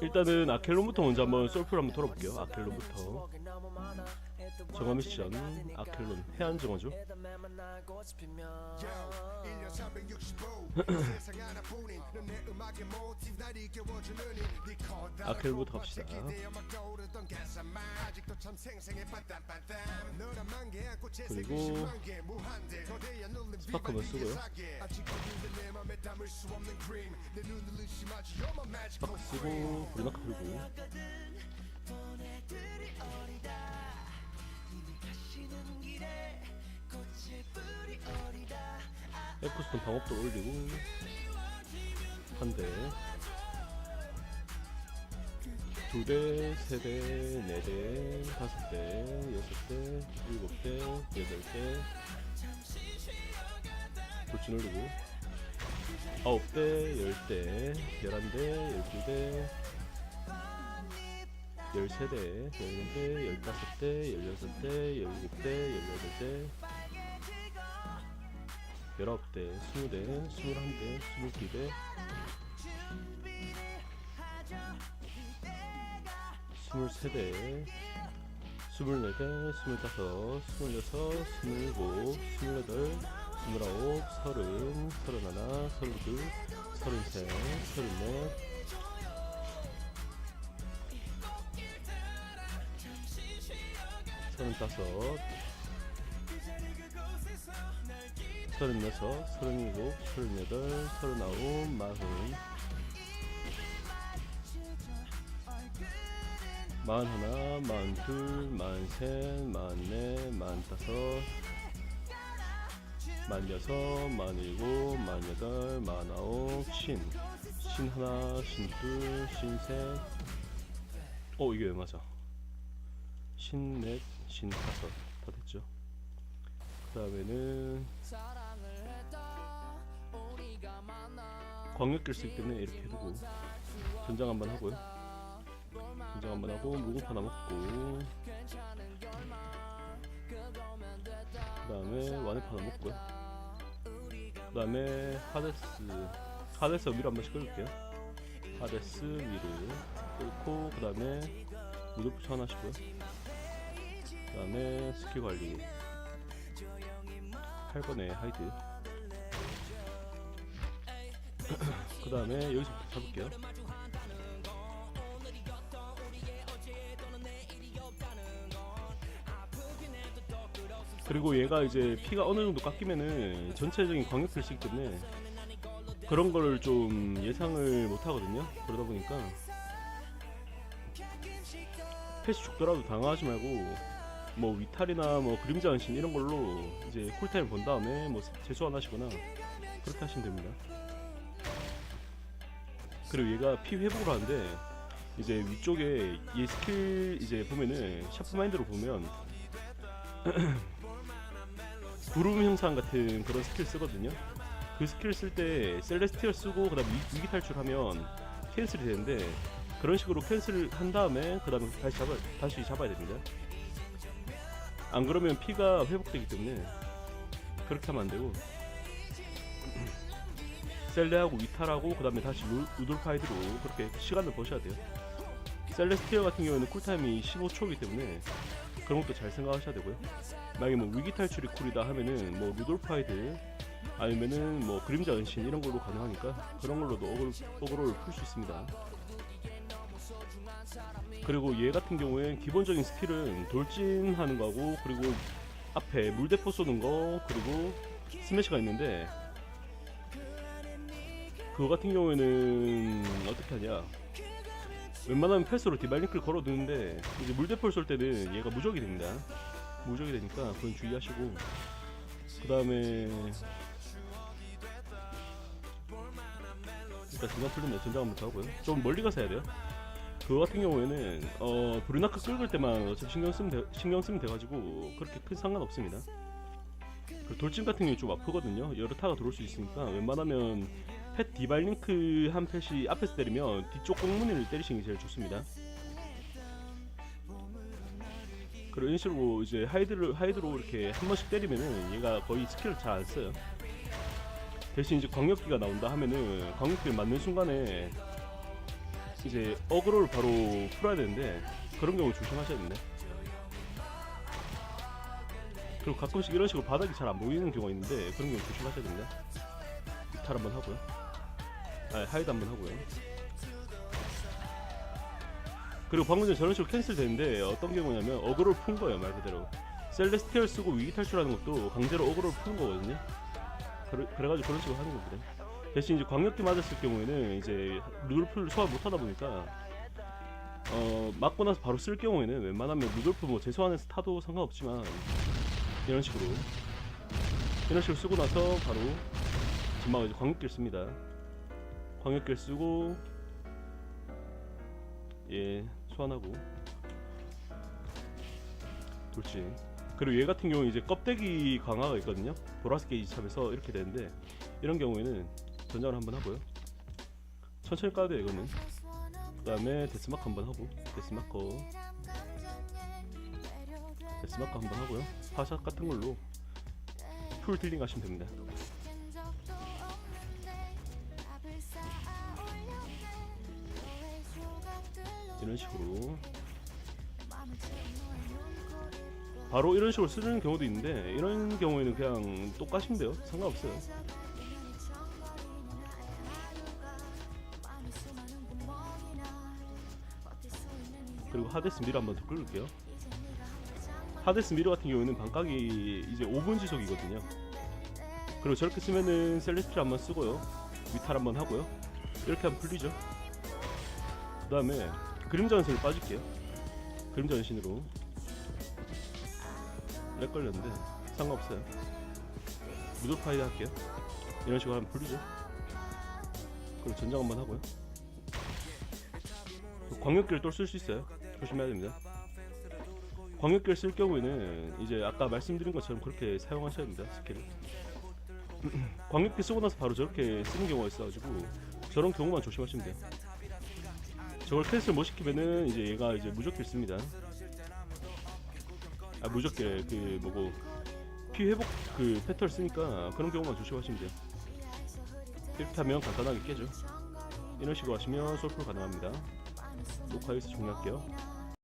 일단은 아켈론부터 먼저 한번 솔프를 한번 돌아볼게요. 아켈론부터 정화 미션 아켈론 해안 정화죠. 아켈부터 갑시다. 그리고 스파크만 쓰고요. 스파크 쓰고 브리나크 풀고. 에코스톤 방업도 올리고. 한 대, 두 대, 세 대, 네 대, 다섯 대, 여섯 대, 일곱 대, 여덟 대, 돌진 올리고 아홉 대, 열 대, 열한 대, 열두 대, 열세 대, 열네 대, 열다섯 대, 열여섯 대, 열일곱 대, 열여덟 대. 열아홉 대, 스무 대, 스물한 대, 스물두 대, 스물세 대, 스물네 대, 스물다섯, 스물여섯, 스물일곱, 스물여덟, 스물아홉, 서른, 서른하나, 서른둘, 서른셋, 서른넷, 서른다섯, 서른여섯, 서른일곱, 서른여덟, 서른아홉, 마흔, 마흔하나, 마흔둘, 마흔셋, 마흔넷, 마흔다섯, 마흔여섯, 마흔일곱, 마흔여덟, 마흔아홉, 쉰, 쉰하나, 쉰둘, 쉰셋. 어 이게 왜 맞아? 쉰넷, 쉰다섯 다 됐죠? 그 다음에는 광역길 쓰기 때문에 이렇게 해두고 전장 한번 하고요 전장 한번 하고 남았고 그 다음에 와네파 남았고요. 그 다음에 하데스 하데스 위로 한 번씩 끌을게요. 하데스 위를 끌고 그 다음에 무도푸시 하나 하시고요. 그 다음에 스킬 관리. 8번에 하이드. 그 다음에 여기서부터 잡을게요 그리고 얘가 이제 피가 어느 정도 깎이면은 전체적인 광역 필수기 때문에 그런 걸 좀 예상을 못 하거든요 그러다 보니까 패시 죽더라도 당황하지 말고 뭐 위탈이나 뭐 그림자 은신 이런 걸로 이제 쿨타임 본 다음에 뭐 재소환 하시거나 그렇게 하시면 됩니다. 그리고 얘가 피 회복을 하는데 이제 위쪽에 얘 스킬 이제 보면은 샤프 마인드로 보면 구름 형상 같은 그런 스킬 쓰거든요. 그 스킬 쓸 때 셀레스티얼 쓰고 그다음 위, 위기 탈출하면 캔슬이 되는데 그런 식으로 캔슬 한 다음에 그다음에 다시 잡아 다시 잡아야 됩니다. 안 그러면 피가 회복되기 때문에 그렇게 하면 안 되고 셀레하고 위탈하고 그 다음에 다시 루, 루돌파이드로 그렇게 시간을 버셔야 돼요 셀레스티어 같은 경우에는 쿨타임이 15초이기 때문에 그런 것도 잘 생각하셔야 되고요. 만약에 뭐 위기 탈출이 쿨이다 하면은 뭐 루돌파이드 아니면은 뭐 그림자 은신 이런 걸로 가능하니까 그런 걸로도 어그로, 어그로를 풀 수 있습니다. 그리고 얘 같은 경우엔 기본적인 스킬은 돌진하는 거하고 그리고 앞에 물대포 쏘는 거 그리고 스매시가 있는데 그거 같은 경우에는 어떻게 하냐 웬만하면 패스로 디발링크를 걸어두는데 이제 물대포를 쏠 때는 얘가 무적이 됩니다 무적이 되니까 그건 주의하시고 그 다음에 일단 중간 풀리면 전장 한번 하고요 좀 멀리 가서 해야 돼요 그거 같은 경우에는 어 브루나크 끌을 때만 어차피 신경 쓰면 돼, 신경 쓰면 돼가지고 그렇게 큰 상관 없습니다. 그 돌진 같은 경우 좀 아프거든요. 여러 타가 들어올 수 있으니까 웬만하면 펫 디발링크 한 펫이 앞에서 때리면 뒤쪽 꽁무니를 때리시는 게 제일 좋습니다. 이런 식으로 이제 하이드를 하이드로 이렇게 한 번씩 때리면은 얘가 거의 스킬을 잘 안 써요. 대신 이제 광역기가 나온다 하면은 광역기를 맞는 순간에 이제 어그로를 바로 풀어야 되는데 그런 경우 조심하셔야 됩니다. 그리고 가끔씩 이런 식으로 바닥이 잘 안 보이는 경우가 있는데 그런 경우 조심하셔야 됩니다. 이탈 한번 하고요. 아, 하이드 한번 하고요. 그리고 방금 전에 저런 식으로 캔슬 되는데 어떤 경우냐면 어그로를 푼 거예요 말 그대로. 셀레스티얼 쓰고 위기 탈출하는 것도 강제로 어그로를 푸는 거거든요. 그래, 그래가지고 그런 식으로 하는 겁니다. 대신 이제 광역기 맞았을 경우에는 이제 루돌프를 소화 못 하다 보니까 어 맞고 나서 바로 쓸 경우에는 웬만하면 루돌프 뭐 재소환해서 타도 상관없지만 이런 식으로 이런 식으로 쓰고 나서 바로 전망 이제 광역기를 씁니다. 광역기를 쓰고 예 소환하고 돌진 그리고 얘 같은 경우는 이제 껍데기 강화가 있거든요. 보라스 게이지 샵에서 이렇게 되는데 이런 경우에는 전장을 한번 하고요. 천천히 까야 이거는. 그 다음에 데스마크 한번 하고 데스마커 데스마커 한번 하고요. 파샷 같은 걸로 풀 딜링 하시면 됩니다. 이런 식으로 바로 이런 식으로 쓰는 경우도 있는데 이런 경우에는 그냥 똑같으면 돼요. 상관없어요. 그리고 하데스 미러 한번 더 끌을게요. 하데스 미러 같은 경우에는 반각이 이제 5분 지속이거든요. 그리고 저렇게 쓰면은 셀레스트를 한번 쓰고요. 위탈 한번 하고요. 이렇게 하면 풀리죠. 그 다음에 그림자 연신을 빠질게요. 그림자 연신으로 렉 걸렸는데 상관없어요. 무도파이드 할게요. 이런 식으로 하면 풀리죠. 그리고 전장 한번 하고요. 광역기를 또 쓸 수 있어요. 조심해야 됩니다. 광역기를 쓸 경우에는 이제 아까 말씀드린 것처럼 그렇게 사용하셔야 됩니다. 스킬을. 광역기 쓰고 나서 바로 저렇게 쓰는 경우가 있어가지고 저런 경우만 조심하시면 돼요. 저걸 캔슬 못 시키면은 이제 얘가 이제 무적기를 씁니다. 아 무적기 그 뭐고 피 회복 그 패턴을 쓰니까 그런 경우만 조심하시면 돼요. 이렇게 하면 간단하게 깨죠. 이런 식으로 하시면 솔플 가능합니다. 녹화 여기서 종료할게요.